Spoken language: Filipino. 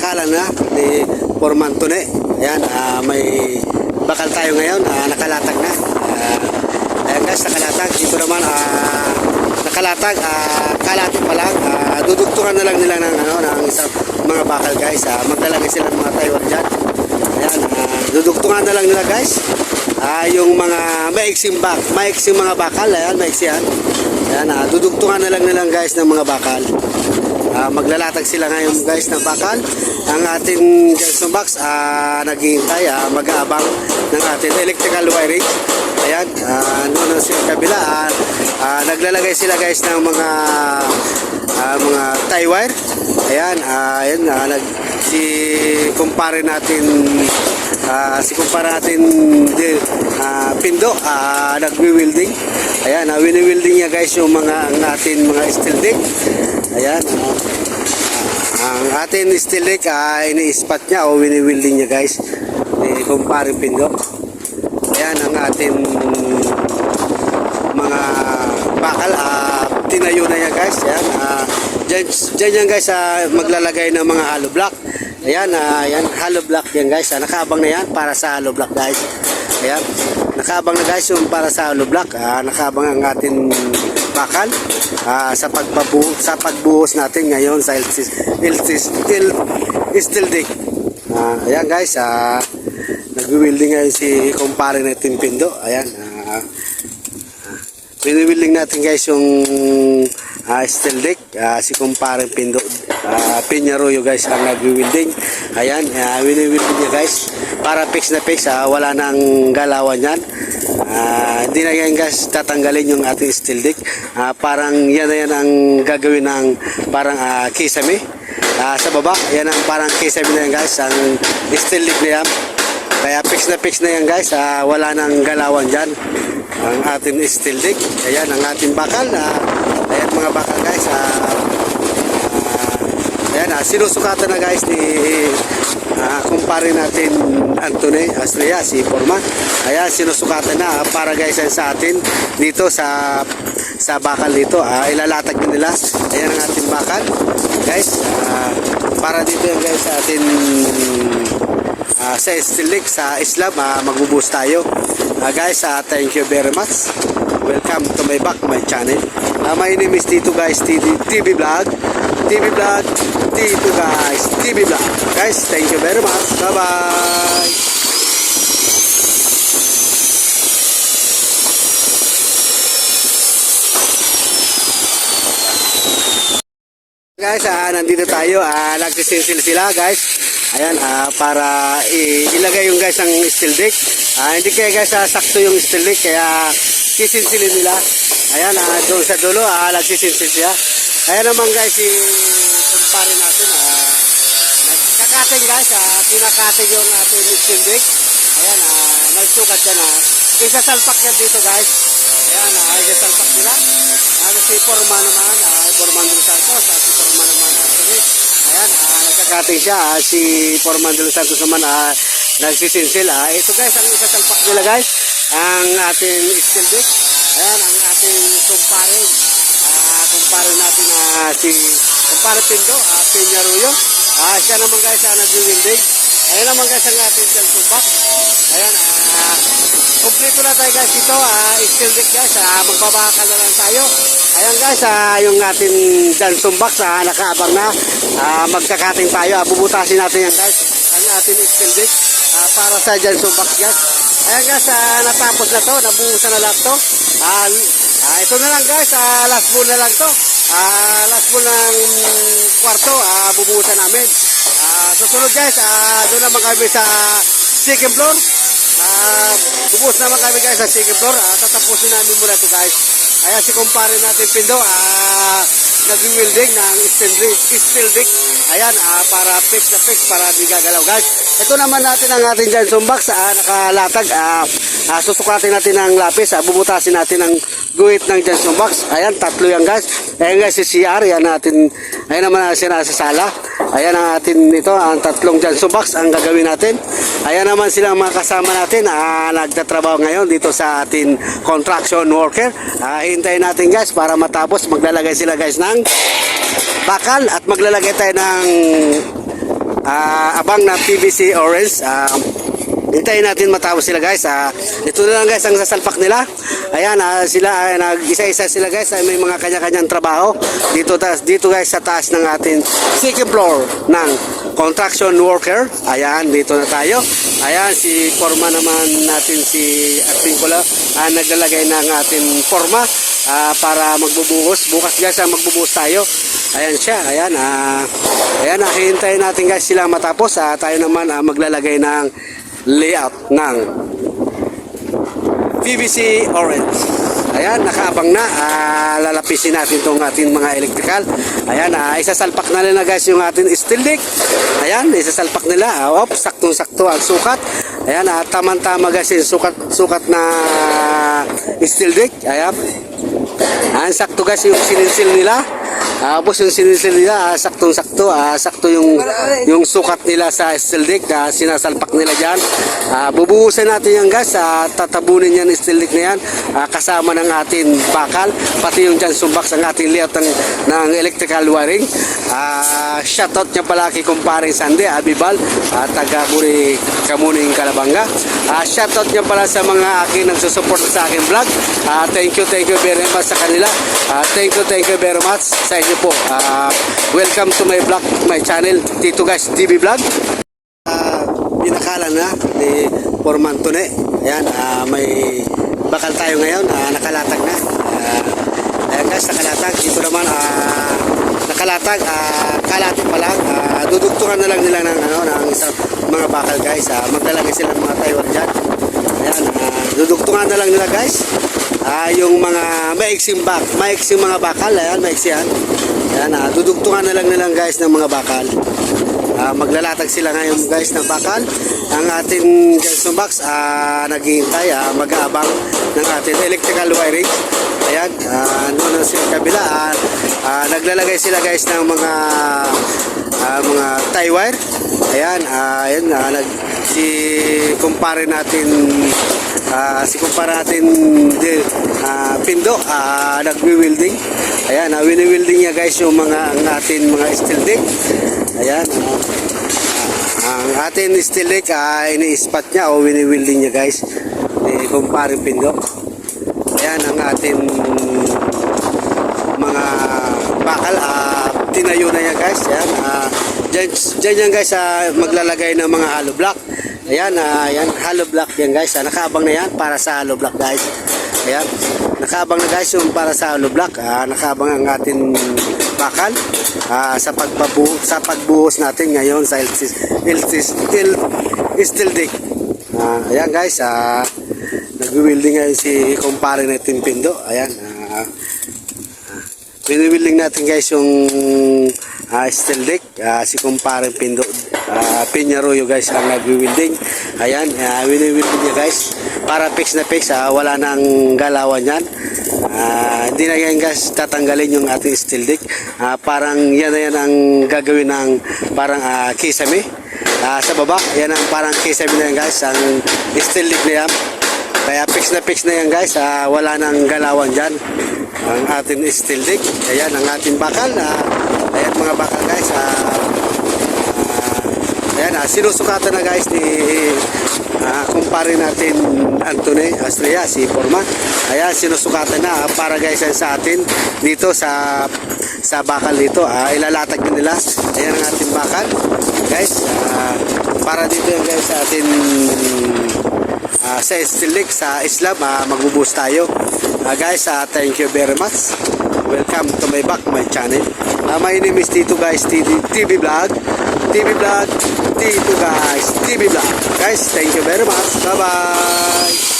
bakalan na ni Forman Tune. Ayan, ah, may bakal tayo ngayon, ah, nakalatag na. Ah, ayan guys, nakalatag. Dito naman, ah, nakalatag, ah, kalatag pa lang. Ah, dudugtungan na lang nila ng, ano, ng isang mga bakal guys. Ah, maglalagay sila ng mga Taiwan dyan. Ayan, ah, dudugtungan na lang nila guys. Ah, yung mga maiksing bak, maiksing mga bakal, ayan, maiksihan. Ayan, ah, dudugtungan na lang nila guys ng mga bakal. Ah, maglalatag sila ngayon guys ng bakal. Ang ating Johnson box ah, naghihintay, ah, mag-aabang ng ating electrical wiring. Ayan, ah, doon na sila kabila. Ah, ah, naglalagay sila guys ng mga ah, mga tie wire. Ayan, ah, ayan, ah, nag, si kumpare natin ah, si kumpare natin di, ah, Pindo ah, nagwi-welding. Ayan, ah, wini-welding niya guys yung mga ang ating mga steel deck. Ayan, ah, ang ating steel deck ah, ini-spot niya o wini-welding niya guys. Ni kumpare Pindo. Ayan ang ating mga bakal ah, tinayo na yan guys. Yan ah, dyan, yan guys ah, maglalagay ng mga hollow block. Ayan ah, yan hollow block yan guys ah, nakaabang na yan para sa hollow block guys. Ayan nakaabang na guys yung para sa hollow block. Ah, nakaabang ang ating bakal ah, sa pagpabu sa pagbuhos natin ngayon sa LC steel steel deck ah, ayan guys ah, nagwi-welding ngayon si kumpare natin Pindo ayan ah, Biniwiling natin guys yung ah, steel deck. Ah, si kumpare Pindo, uh, Pinyaroyo guys ang nagwi-welding. Ayan, uh, winiwilding niya guys. Para fix na fix, ah, wala nang galawan yan. Ah, hindi na yan guys tatanggalin yung ating steel deck. Ah, parang yan na yan ang gagawin ng parang ah, kisame. Ah, sa baba, yan ang parang kisame na yan guys. Ang steel deck na yan. Kaya fix na fix na yan guys. Ah, wala nang galawan dyan ang ating steel deck. Ayan, ang ating bakal. Ah, ayan mga bakal guys. Ah, ayan, ah, sinusukatan na guys ni ah, kumpare natin Anthony Astria, si Forman. Ayan, sinusukatan na ah, para guys sa atin dito sa sa bakal dito. Ah, ilalatag din nila. Ayan ang ating bakal. Guys, ah, para dito yan guys sa ating Ah, sa Lake sa Islam ah, magbubus tayo Ah, guys ah, thank you very much welcome to my back my channel Ah, my name is Tito guys TV, TV Vlog TV Vlog Tito guys TV Vlog guys thank you very much bye bye Guys, ah, nandito tayo. Ah, nagsisinsil sila, guys. Ayan, ah, para ilagay yung guys ang steel deck. Ah, hindi kaya guys ah, sakto yung steel deck, kaya sisinsilin nila. Ayan, ah, doon sa dulo, ah, nagsisinsil siya. Ayan naman guys, si kumpare natin, ah, nagkakating guys, ah, pinakating yung ating steel deck. Ayan, ah, nagsukat siya na. Isasalpak yan dito guys. Ayan, ah, isasalpak nila. Ah, si Forma naman, ah, Forman Del Santos, ah, si Forma naman, Tunis. Ayan, ah, nagkakating siya. Ah, si Forman Del Santos naman, ah, nagsisinsil. Ah. Ito guys, ang isasalpak nila guys, ang ating steel deck. Ayan, ang ating kumpare. Ah, kumpare natin ah, si kumpare Pindo, ah, Pinyaruyo. Ah, siya naman guys, ah, nag-winding. Ayan naman guys ang ating box. Ayan, ah, Kompleto na tayo guys dito, ah, steel deck guys, ah, magbabakal na lang tayo. Ayan guys, ah, yung ating Johnson box, ah, nakaabang na. Ah, magkakating tayo, ah, bubutasin natin yan guys, ang ating steel deck ah, para sa Johnson box guys. Ayan guys, ah, natapos na to, nabuhusan na lang to. Ah, ah, ito na lang guys, ah, last ball na lang to. Ah, last ng kwarto, ah, bubuhusan namin. Ah, susunod guys, ah, doon naman kami sa second floor. Ah, bubus naman kami guys sa second floor. Ah, tatapusin namin muna ito guys. Ayan si kumpare natin Pindo. Ah, nag-welding ng steel deck. Ayan, ah, para fix na fix para di gagalaw guys. Ito naman natin ang ating Johnson box. Ah, nakalatag. Ah, ah, susukatin natin ng lapis. Ah, bubutasin natin ang guhit ng Johnson box. Ayan, tatlo yan guys. Ayan guys, si CR. Ayan natin. Ayan naman na siya nasa sala. Ayan ang atin ito, ang tatlong Johnson box ang gagawin natin. Ayan naman silang mga kasama natin ah, nagtatrabaho ngayon dito sa atin construction worker. Ah, hintayin natin guys para matapos maglalagay sila guys ng bakal at maglalagay tayo ng ah, abang na PVC orange. Ah, Hintayin natin matapos sila guys. Ah, ito na lang guys ang sasalpak nila. Ayan, ah, sila ay nag-isa-isa sila guys. Ay may mga kanya-kanyang trabaho. Dito tas dito guys sa taas ng ating second floor ng construction worker. Ayan, dito na tayo. Ayan, si forma naman natin si Artincula ah, naglalagay ng ating forma ah, para magbubuhos. Bukas guys ah, magbubuhos tayo. Ayan siya, ayan. Ah, ayan, ah, hintayin natin guys sila matapos. Ah, tayo naman ah, maglalagay ng layout ng PVC orange. Ayan, nakaabang na. Ah, lalapisin natin itong ating mga electrical. Ayan, ah, isasalpak na nila guys yung ating steel deck. Ayan, isasalpak nila. Ah, op, saktong-sakto ang sukat. Ayan, ah, tamang-tama guys yung sukat, sukat na steel deck. Ayan. Ayan, sakto guys yung sininsil nila. Ah, Tapos yung sinisil nila, ah, saktong-sakto, ah, sakto yung yung sukat nila sa steel deck, ah, sinasalpak nila diyan. Ah, bubuhusan natin yan guys, ah, tatabunin yan steel deck na yan, ah, kasama ng ating bakal, pati yung dyan sumbaks ang ating layout ng, ng electrical wiring. Ah, shoutout niya pala kay kumparing Sande, Abibal, ah, taga Muri, Kamuning, Kalabanga. Ah, shoutout niya pala sa mga akin nagsusupport sa akin vlog. Ah, thank you, thank you very much sa kanila. Ah, thank you, thank you very much sa inyo po. Ah, welcome to my vlog, my channel, Tito Guys TV Vlog. Ah, binakalan na ni Forman Tune. Ayan, ah, may bakal tayo ngayon, ah, nakalatag na. Ah, ayan guys, nakalatag. Dito naman, ah, nakalatag, ah, kalati pa lang. Ah, dudugtungan na lang nila ng, ano, ng isang mga bakal guys. Ah, maglalagay sila ng mga Taiwan dyan. Ayan, ah, dudugtungan na lang nila guys. Ah, yung mga maiksing bak, maiksing mga bakal, ayan, maiksi yan. Ayan, ah, dudugtungan na lang nila guys ng mga bakal. Ah, maglalatag sila ngayon guys ng bakal. Ang ating Johnson box ah, naghihintay, ah, mag-aabang ng ating electrical wiring. Ayan, ah, doon na sila kabila. Ah, ah, naglalagay sila guys ng mga ah, mga tie wire. Ayan, ah, ayan, ah, nag, si kumpare natin ah, si kumpare natin di, ah, Pindo ah, nagwi-welding. Ayan, ah, wini-welding niya guys yung mga ang mga steel deck. Ayan. ah, ang ating steel deck ay ini-spot niya o wini-welding niya guys. Ni kumpare Pindo. Ayan ating mga bakal ah, tinayo na yan guys. Ayan. ah, dyan, dyan yan guys ah, maglalagay ng mga hollow block. Ayan, ah, ayan, hollow block yan guys. Ah, nakaabang na yan para sa hollow block guys. Ayan, nakaabang na guys yung para sa hollow block. Ah, nakaabang ang ating bakal ah, sa pagbabu sa pagbuhos natin ngayon sa LC, LC, steel, steel deck. Ah, ayan guys, ah, nag-welding ngayon si kumpare natin Pindo. Ayan, ah, Binibuilding natin guys yung ah, steel deck. Ah, si kumpare Pindo, uh, Pinyaroyo guys ang nag-welding. Ayan, uh, binibuilding niya guys. Para fix na fix, ah, wala nang galawan yan. Ah, hindi na yan guys tatanggalin yung ating steel deck. Ah, parang yan na yan ang gagawin ng parang ah, kisame. Ah, sa baba, yan ang parang kisame na yan guys. Ang steel deck na yan. Kaya fix na fix na yan guys. Ah, wala nang galawan dyan. Ang ating steel deck. Ayan ang ating bakal. Ah, ayan mga bakal guys. Ah, ah, ayan ah, sinusukatan na guys ni ah, kumpare natin Antony Astria, si Forma. Ayan, sinusukatan na ah, para guys sa atin dito sa sa bakal dito. Ah, ilalatag din nila. Ayan ang ating bakal. Guys, ah, para dito yan guys sa ating Ah, sa Lake, sa Islam, uh, magbubus tayo. Ah, guys, ah, thank you very much. Welcome to my back, my channel. Ah, my name is Tito Guys TV, TV Vlog. TV Vlog, Tito Guys TV Vlog. Guys, thank you very much. Bye-bye.